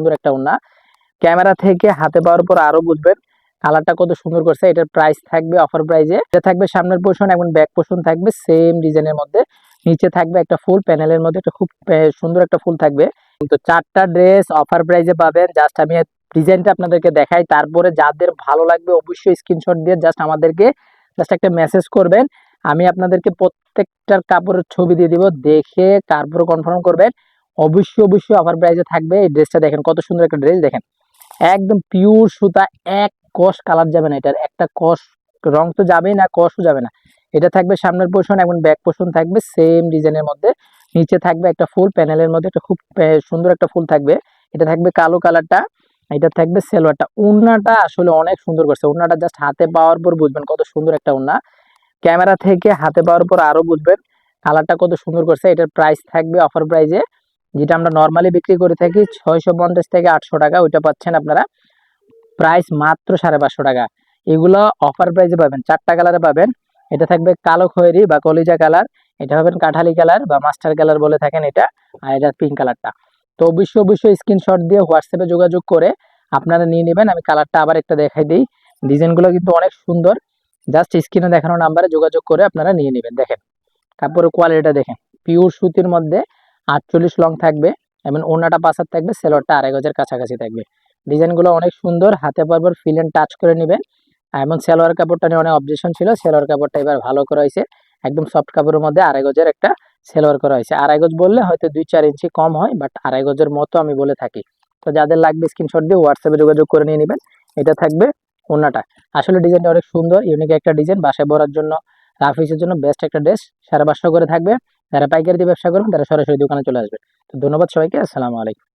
সুন্দর একটা ওড়না। ক্যামেরা থেকে হাতে পাওয়ার পর আরও বুঝবেন কালারটা কত সুন্দর করছে। এটার প্রাইস থাকবে অফার প্রাইজে এটা থাকবে সামনের পোর্শন এবং ব্যাক পোর্শন থাকবে সেম ডিজাইনের মধ্যে। নিচে থাকবে একটা ফুল প্যানেলের মধ্যে, একটা খুব সুন্দর একটা ফুল থাকবে। কিন্তু চারটা ড্রেস অফার প্রাইজে পাবেন। জাস্ট আমি ডিজাইনটা আপনাদেরকে দেখাই। তারপরে যাদের ভালো লাগবে অবশ্যই স্ক্রিনশট দিয়ে জাস্ট আমাদেরকে জাস্ট একটা মেসেজ করবেন। আমি আপনাদেরকে প্রত্যেকটার কাপড়ের ছবি দিয়ে দিব। দেখে তারপরে কনফার্ম করবেন। অবশ্যই অবশ্যই অফার প্রাইজে থাকবে। এই ড্রেসটা দেখেন, কত সুন্দর একটা ড্রেস দেখেন। একদম পিওর সুতা, এক কষ কালার যাবে না এটার। একটা কষ, রং তো যাবেই না, কষও যাবে না। এটা থাকবে সামনের পোর্শন এবং ব্যাক পোর্শন থাকবে সেম ডিজাইনের মধ্যে। নিচে থাকবে একটা ফুল প্যানেলের মধ্যে একটা খুব সুন্দর একটা ফুল থাকবে। এটা থাকবে কালো কালারটা এটা থাকবে সেলোয়ারটা উন্নাটা আসলে অনেক সুন্দর করছে। উন্নাটা জাস্ট হাতে পাওয়ার পর বুঝবেন কত সুন্দর একটা উন্না। ক্যামেরা থেকে হাতে পাওয়ার পর আরও বুঝবেন। কালারটা কত সুন্দর করছে। এটার প্রাইস থাকবে অফার প্রাইজে যেটা আমরা নর্মালি বিক্রি করে থাকি ছয়শো পঞ্চাশ থেকে আটশো টাকা, ওইটা পাচ্ছেন আপনারা প্রাইস মাত্র সাড়ে পাঁচশো টাকা। এগুলো অফার প্রাইজে পাবেন, চারটা কালারে পাবেন। এটা থাকবে কালো খয়েরি বা কলিজা কালার এটা পাবেন কাঠালি কালার বা মাস্টার কালার বলে থাকেন এটা, আর এটা পিঙ্ক কালারটা তো অবশ্যই অবশ্যই স্ক্রিনশট দিয়ে হোয়াটসঅ্যাপে যোগাযোগ করে আপনারা নিয়ে নেবেন, আমি কালারটা আবার একটা দেখাই দিই। ডিজাইনগুলো কিন্তু অনেক সুন্দর। জাস্ট স্ক্রিনে দেখানো নাম্বারে যোগাযোগ করে আপনারা নিয়ে নেবেন, দেখেন। কাপড়ের কোয়ালিটিটা দেখেন। পিওর সুতির মধ্যে আটচল্লিশ লং থাকবে, এবং ওনাটা পাসার থাকবে সেলরটা আড়াই গজের কাছাকাছি থাকবে। ডিজাইনগুলো অনেক সুন্দর, হাতে পারবার ফিল এন্ড টাচ করে নেবেন। এবং সেলোয়ার কাপড়টা নিয়ে অনেক অবজেকশন ছিল সেলোয়ার কাপড়টা এবার ভালো করা হয়েছে। একদম সফট কাপড়ের মধ্যে আড়াই গজের একটা সেলোয়ার করা হয়েছে। আড়াই গজ বললে হয়তো দুই চার ইঞ্চি কম হয় বাট আড়াই গজের মতো আমি বলে থাকি। তো যাদের লাগবে স্ক্রিনশট দিয়ে হোয়াটসঅ্যাপে যোগাযোগ করে নিয়ে নেবেন। এটা থাকবে ওনাটা আসলে ডিজাইনটা অনেক সুন্দর ইউনিক একটা ডিজাইন। বাসায় পরার জন্য রাফিসের জন্য বেস্ট একটা ড্রেস সারা পাঁচশো করে থাকবে। যারা পাইকারি দিয়ে ব্যবসা করবেন তারা সরাসরি দোকানে চলে আসবে তো ধন্যবাদ সবাইকে, আসসালামু আলাইকুম।